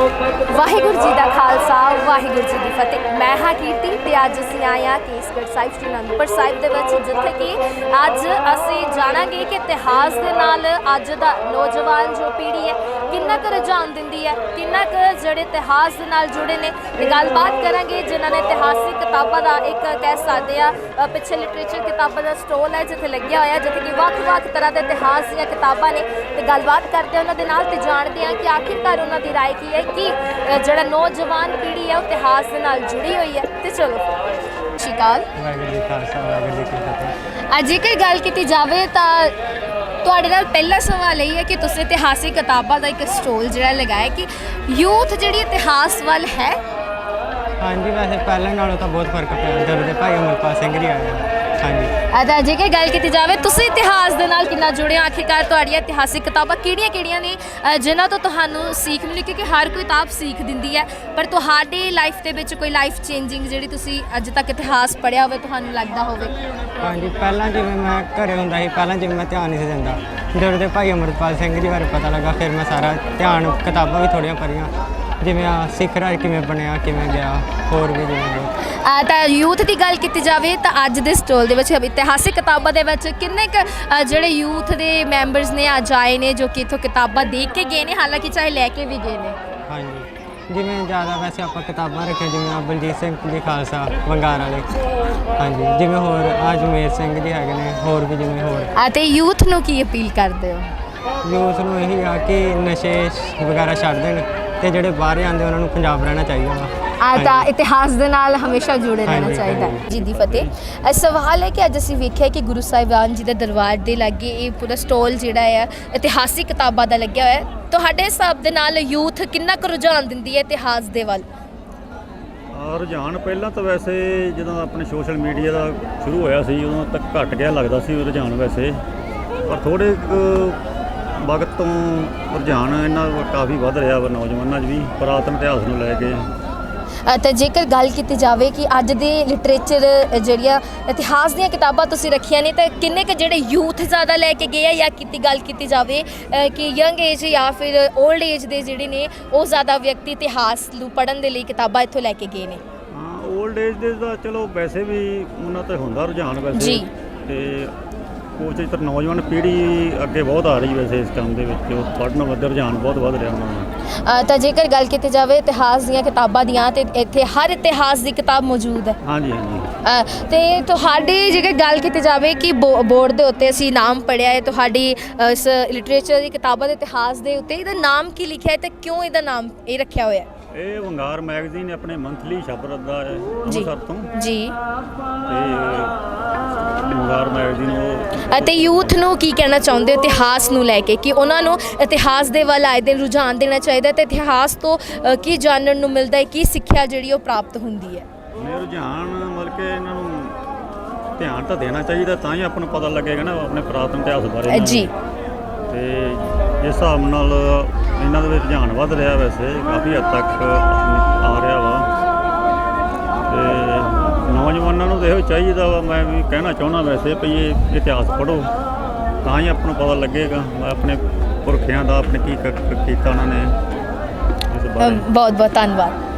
ਵਾਹਿਗੁਰੂ ਜੀ ਦਾ ਖਾਲਸਾ, ਵਾਹਿਗੁਰੂ ਜੀ ਦੀ ਫਤਿਹ। ਮੈਂ ਹਾਂ ਕੀਰਤੀ ਤੇ ਅੱਜ ਅਸੀਂ ਆਏ ਹਾਂ ਕੇਸਗੜ੍ਹ ਸਾਹਿਬ, ਸ਼੍ਰੀ ਅਨੰਦਪੁਰ ਸਾਹਿਬ ਦੇ ਵਿੱਚ, ਜਿੱਥੇ ਕਿ ਅੱਜ ਅਸੀਂ ਜਾਣਾਂਗੇ ਕਿ ਇਤਿਹਾਸ ਦੇ ਨਾਲ ਅੱਜ ਦਾ ਨੌਜਵਾਨ ਜੋ ਪੀੜ੍ਹੀ ਹੈ ਕਿੰਨਾ ਕੁ ਰੁਝਾਨ ਦਿੰਦੀ ਹੈ ਕਿੰਨਾ ਕੁ ਜਿਹੜੇ ਇਤਿਹਾਸ ਦੇ ਨਾਲ ਜੁੜੇ ਨੇ ਤੇ ਗੱਲਬਾਤ ਕਰਾਂਗੇ ਜਿਨ੍ਹਾਂ ਨੇ ਇਤਿਹਾਸਿਕ ਕਿਤਾਬਾਂ ਦਾ ਇੱਕ ਕਹਿ ਸਕਦੇ ਆ ਅ, ਪਿੱਛੇ ਲਿਟਰੇਚਰ ਕਿਤਾਬਾਂ ਦਾ ਸਟੋਲ ਹੈ ਜਿੱਥੇ ਲੱਗਿਆ ਹੋਇਆ ਜਿੱਥੇ ਕਿ ਵੱਖ-ਵੱਖ ਤਰ੍ਹਾਂ ਦੇ ਇਤਿਹਾਸ ਦੀਆਂ ਕਿਤਾਬਾਂ ਨੇ ਤੇ ਗੱਲਬਾਤ ਕਰਦੇ ਹਾਂ ਉਹਨਾਂ ਦੇ ਨਾਲ ਤੇ ਜਾਣਦੇ ਹਾਂ ਕਿ ਆਖਿਰਕਾਰ ਉਹਨਾਂ ਦੀ رائے ਕੀ ਹੈ ਕਿ ਅ, ਜਿਹੜਾ ਨੌਜਵਾਨ ਪੀੜ੍ਹੀ ਹੈ ਉਹ ਇਤਿਹਾਸ ਦੇ ਨਾਲ ਜੁੜੀ ਹੋਈ ਹੈ ਤੇ ਚਲੋ ਫਿਰ। ਸਤਿ ਸ਼੍ਰੀ ਅਕਾਲ ਵਾਹਿਗੁਰੂ ਜੀ ਕਾ ਖਾਲਸਾ ਵਾਹਿਗੁਰੂ ਜੀ ਕੀ ਫਤਿਹ ਅੱਜ ਜੇਕਰ ਗੱਲ ਕੀਤੀ ਜਾਵੇ ਤਾਂ ਤੁਹਾਡੇ ਨਾਲ ਪਹਿਲਾ ਸਵਾਲ ਇਹ ਹੈ ਕਿ ਤੁਸੀਂ ਇਤਿਹਾਸਿਕ ਕਿਤਾਬਾਂ ਦਾ ਇੱਕ ਸਟੋਲ ਜਿਹੜਾ ਲਗਾਇਆ ਕਿ ਯੂਥ ਜਿਹੜੀ ਇਤਿਹਾਸ ਵੱਲ ਹੈ ਹਾਂਜੀ, ਵੈਸੇ ਪਹਿਲਾਂ ਨਾਲੋਂ ਤਾਂ ਬਹੁਤ ਫ਼ਰਕ ਪਿਆ ਜਦੋਂ ਦੇ ਭਾਈ ਅਮਰਪਾਲ ਸਿੰਘ ਜੀ ਆਏ ਆ। ਹਾਂਜੀ ਅਦਾ ਜੇਕਰ ਗੱਲ ਕੀਤੀ ਜਾਵੇ ਤੁਸੀਂ ਇਤਿਹਾਸ ਦੇ ਨਾਲ ਕਿੰਨਾ ਜੁੜੇ ਹੋ ਆਖਿਰਕਾਰ ਤੁਹਾਡੀਆਂ ਇਤਿਹਾਸਿਕ ਕਿਤਾਬਾਂ ਕਿਹੜੀਆਂ-ਕਿਹੜੀਆਂ ਨੇ ਅ, ਜਿਨ੍ਹਾਂ ਤੋਂ ਤੁਹਾਨੂੰ ਸੀਖ ਮਿਲੀ? ਕਿਉਂਕਿ ਹਰ ਕੋਈ ਕਿਤਾਬ ਸੀਖ ਦਿੰਦੀ ਹੈ ਪਰ ਤੁਹਾਡੀ ਲਾਈਫ ਦੇ ਵਿੱਚ ਕੋਈ ਲਾਈਫ ਚੇਂਜਿੰਗ ਜਿਹੜੀ ਤੁਸੀਂ ਅੱਜ ਤੱਕ ਇਤਿਹਾਸ ਪੜ੍ਹਿਆ ਹੋਵੇ ਤੁਹਾਨੂੰ ਲੱਗਦਾ ਹੋਵੇ? ਹਾਂਜੀ ਪਹਿਲਾਂ ਜਿਵੇਂ ਮੈਂ ਘਰੇ ਹੁੰਦਾ ਸੀ ਪਹਿਲਾਂ ਜਿਵੇਂ ਮੈਂ ਧਿਆਨ ਨਹੀਂ ਸੀ ਦਿੰਦਾ। ਜਦੋਂ ਦੇ ਭਾਈ ਅਮਰਪਾਲ ਸਿੰਘ ਜੀ ਬਾਰੇ ਪਤਾ ਲੱਗਾ ਫਿਰ ਮੈਂ ਸਾਰਾ ਧਿਆਨ ਕਿਤਾਬਾਂ ਵੀ ਥੋੜ੍ਹੀਆਂ ਪੜ੍ਹੀਆਂ। ਜਿਵੇਂ ਆ ਸਿੱਖ ਰਾਜ ਕਿਵੇਂ ਬਣਿਆ ਕਿਵੇਂ ਗਿਆ ਹੋਰ ਵੀ ਜਿਵੇਂ ਬਹੁਤ ਅ, ਤਾਂ ਯੂਥ ਦੀ ਗੱਲ ਕੀਤੀ ਜਾਵੇ ਤਾਂ ਅੱਜ ਦੇ ਸਟੋਲ ਦੇ ਵਿੱਚ ਇਤਿਹਾਸਿਕ ਕਿਤਾਬਾਂ ਦੇ ਵਿੱਚ ਕਿੰਨੇ ਕੁ ਜਿਹੜੇ ਯੂਥ ਦੇ ਮੈਂਬਰਸ ਨੇ ਅੱਜ ਆਏ ਨੇ ਜੋ ਕਿ ਇਥੋਂ ਕਿਤਾਬਾਂ ਦੇਖ ਕੇ ਗਏ ਨੇ ਹਾਲਾਂਕਿ ਚਾਹੇ ਲੈ ਕੇ ਵੀ ਗਏ ਨੇ। ਹਾਂਜੀ। ਜਿਵੇਂ ਜ਼ਿਆਦਾ ਵੈਸੇ ਆਪਾਂ ਕਿਤਾਬਾਂ ਰੱਖੀਆਂ ਜਿਵੇਂ ਆ ਬਲਜੀਤ ਸਿੰਘ ਜੀ ਖਾਲਸਾ ਵੰਗਾਰ ਵਾਲੇ। ਹਾਂਜੀ ਜਿਵੇਂ ਹੋਰ ਅਜਮੇਰ ਸਿੰਘ ਜੀ ਹੈਗੇ ਨੇ ਹੋਰ ਵੀ ਜਿਵੇਂ ਹੋਰ। ਅਤੇ ਯੂਥ ਨੂੰ ਕੀ ਅਪੀਲ ਕਰਦੇ ਹੋ? ਯੂਥ ਨੂੰ ਇਹੀ ਆ ਕਿ ਨਸ਼ੇ ਵਗੈਰਾ ਛੱਡ ਦੇਣ। ਤੇ ਜਿਹੜੇ ਬਾਹਰ ਜਾਂਦੇ ਉਹਨਾਂ ਨੂੰ ਪੰਜਾਬ ਰਹਿਣਾ ਚਾਹੀਦਾ ਵਾ। ਆ ਤਾਂ ਇਤਿਹਾਸ ਦੇ ਨਾਲ ਹਮੇਸ਼ਾ ਜੁੜੇ ਰਹਿਣਾ ਹਾਂਜੀ, ਚਾਹੀਦਾ ਹੈ। ਜੀ ਦੀ ਫਤਿਹ। ਅ, ਸਵਾਲ ਹੈ ਕਿ ਅੱਜ ਅਸੀਂ ਵੇਖਿਆ ਕਿ ਗੁਰੂ ਸਾਹਿਬਾਨ ਜੀ ਦੇ ਦਰਬਾਰ ਦੇ ਲਾਗੇ ਇਹ ਪੂਰਾ ਸਟਾਲ ਜਿਹੜਾ ਆ ਇਤਿਹਾਸਿਕ ਕਿਤਾਬਾਂ ਦਾ ਲੱਗਿਆ ਹੋਇਆ ਹੈ। ਤੁਹਾਡੇ ਹਿਸਾਬ ਦੇ ਨਾਲ ਯੂਥ ਕਿੰਨਾ ਕੁ ਰੁਝਾਨ ਦਿੰਦੀ ਹੈ ਇਤਿਹਾਸ ਦੇ ਵੱਲ? ਰੁਝਾਨ ਪਹਿਲਾਂ ਤਾਂ ਵੈਸੇ ਜਦੋਂ ਆਪਣੇ ਸੋਸ਼ਲ ਮੀਡੀਆ ਦਾ ਸ਼ੁਰੂ ਹੋਇਆ ਸੀ ਉਦੋਂ ਤੱਕ ਘਟ ਗਿਆ ਲੱਗਦਾ ਸੀ ਰੁਝਾਨ ਵੈਸੇ। ਪਰ ਥੋੜੇ ਵਕਤ ਤੋਂ ਰੁਝਾਨ ਇਹਨਾਂ ਦਾ ਕਾਫੀ ਵੱਧ ਰਿਹਾ ਵਾ ਨੌਜਵਾਨਾਂ 'ਚ ਵੀ ਪੁਰਾਤਨ ਇਤਿਹਾਸ ਨੂੰ ਲੈ ਕੇ। ਤਾਂ ਜੇਕਰ ਗੱਲ ਕੀਤੀ ਜਾਵੇ ਕਿ ਅੱਜ ਦੇ ਲਿਟਰੇਚਰ ਜਿਹੜੀਆਂ ਇਤਿਹਾਸ ਦੀਆਂ ਕਿਤਾਬਾਂ ਤੁਸੀਂ ਰੱਖੀਆਂ ਨੇ ਤਾਂ ਕਿੰਨੇ ਕੁ ਜਿਹੜੇ ਯੂਥ ਜ਼ਿਆਦਾ ਲੈ ਕੇ ਗਏ ਆ ਜਾਂ ਕੀਤੀ ਗੱਲ ਕੀਤੀ ਜਾਵੇ ਕਿ ਯੰਗ ਏਜ ਜਾਂ ਫਿਰ 올ਡ ਏਜ ਦੇ ਜਿਹੜੇ ਨੇ ਉਹ ਜ਼ਿਆਦਾ ਵਿਅਕਤੀ ਇਤਿਹਾਸ ਨੂੰ ਪੜ੍ਹਨ ਦੇ ਲਈ ਕਿਤਾਬਾਂ ਇੱਥੋਂ ਲੈ ਕੇ ਗਏ ਨੇ? ਹਾਂ 올ਡ ਏਜ ਦੇ ਦਾ ਚਲੋ ਵੈਸੇ ਵੀ ਉਹਨਾਂ ਤੇ ਹੁੰਦਾ ਰੁਝਾਨ ਵੈਸੇ। ਜੀ। ਤੇ ਕੁਝ ਇਤਰ ਨੌਜਵਾਨ ਪੀੜ੍ਹੀ ਅੱਗੇ ਬਹੁਤ ਆ ਰਹੀ ਵੈਸੇ ਇਸ ਕੰਮ ਦੇ ਵਿੱਚ ਉਹ ਪੜ੍ਹਨ ਵੱਧ ਰੁਝਾਨ ਬਹੁਤ ਵੱਧ ਰਿਹਾ ਉਹਨਾਂ ਦਾ। ਅ, ਤਾਂ ਜੇਕਰ ਗੱਲ ਕੀਤੀ ਜਾਵੇ ਇਤਿਹਾਸ ਦੀਆਂ ਕਿਤਾਬਾਂ ਦੀਆਂ ਤੇ ਇੱਥੇ ਹਰ ਇਤਿਹਾਸ ਦੀ ਕਿਤਾਬ ਮੌਜੂਦ ਹੈ। ਹਾਂਜੀ ਹਾਂਜੀ। ਅ, ਤੇ ਤੁਹਾਡੀ ਜੇਕਰ ਗੱਲ ਕੀਤੀ ਜਾਵੇ ਕਿ ਬੋ- ਬੋਰਡ ਦੇ ਉੱਤੇ ਅਸੀਂ ਨਾਮ ਪੜਿਆ ਹੈ ਤੁਹਾਡੀ ਅ, ਇਸ ਲਿਟਰੇਚਰ ਦੀ ਕਿਤਾਬਾਂ ਦੇ ਇਤਿਹਾਸ ਦੇ ਉੱਤੇ ਇਹਦਾ ਨਾਮ ਕੀ ਲਿਖਿਆ ਹੈ ਤੇ ਕਿਉਂ ਇਹਦਾ ਨਾਮ ਇਹ ਰੱਖਿਆ ਹੋਇਆ ਹੈ? ਇਹ ਵੰਗਾਰ ਮੈਗਜ਼ੀਨ ਆਪਣੇ ਮੰਥਲੀ ਛਪਦਾ ਹੈ ਜੀ ਅੰਮ੍ਰਿਤਸਰ ਤੋਂ। ਜੀ। ਤੇ ਵੰਗਾਰ ਮੈਗਜ਼ੀਨ ਉਹ ਅਤੇ ਯੂਥ ਨੂੰ ਕੀ ਕਹਿਣਾ ਚਾਹੁੰਦੇ ਹੋ ਇਤਿਹਾਸ ਨੂੰ ਲੈ ਕੇ? ਕਿ ਉਹਨਾਂ ਨੂੰ ਇਤਿਹਾਸ ਦੇ ਵੱਲ ਆਏ ਦਿਨ ਰੁਝਾਨ ਦੇਣਾ ਚਾਹੀਦਾ ਤੇ ਇਤਿਹਾਸ ਤੋਂ ਅ, ਕੀ ਜਾਣਨ ਨੂੰ ਮਿਲਦਾ ਹੈ? ਕੀ ਸਿੱਖਿਆ ਜਿਹੜੀ ਉਹ ਪ੍ਰਾਪਤ ਹੁੰਦੀ ਹੈ? ਨੇ ਰੁਝਾਨ ਮਤਲਬ ਕਿ ਇਹਨਾਂ ਨੂੰ ਧਿਆਨ ਤਾਂ ਦੇਣਾ ਚਾਹੀਦਾ ਤਾਂ ਹੀ ਆਪਾਂ ਨੂੰ ਪਤਾ ਲੱਗੇਗਾ ਨਾ ਆਪਣੇ ਪੁਰਾਤਨ ਇਤਿਹਾਸ ਬਾਰੇ। ਅ, ਇਹਨਾਂ ਜੀ। ਨੂੰ। ਤੇ ਇਸ ਹਿਸਾਬ ਨਾਲ ਇਹਨਾਂ ਦੇ ਵਿੱਚ ਰੁਝਾਨ ਵੱਧ ਰਿਹਾ ਵੈਸੇ ਕਾਫੀ ਹੱਦ ਤੱਕ ਨੂੰ ਇਹੋ ਚਾਹੀਦਾ ਵਾ, ਮੈਂ ਵੀ ਕਹਿਣਾ ਚਾਹੁੰਦਾ ਵੈਸੇ ਵੀ ਇਹ ਇਤਿਹਾਸ ਪੜ੍ਹੋ। ਤਾਂ ਹੀ ਆਪਾਂ ਨੂੰ ਪਤਾ ਲੱਗੇਗਾ ਆਪਣੇ ਪੁਰਖਿਆਂ ਦਾ, ਆਪਣੇ ਕੀ ਕੀਤਾ ਉਹਨਾਂ ਨੇ। ਬਹੁਤ ਬਹੁਤ ਧੰਨਵਾਦ।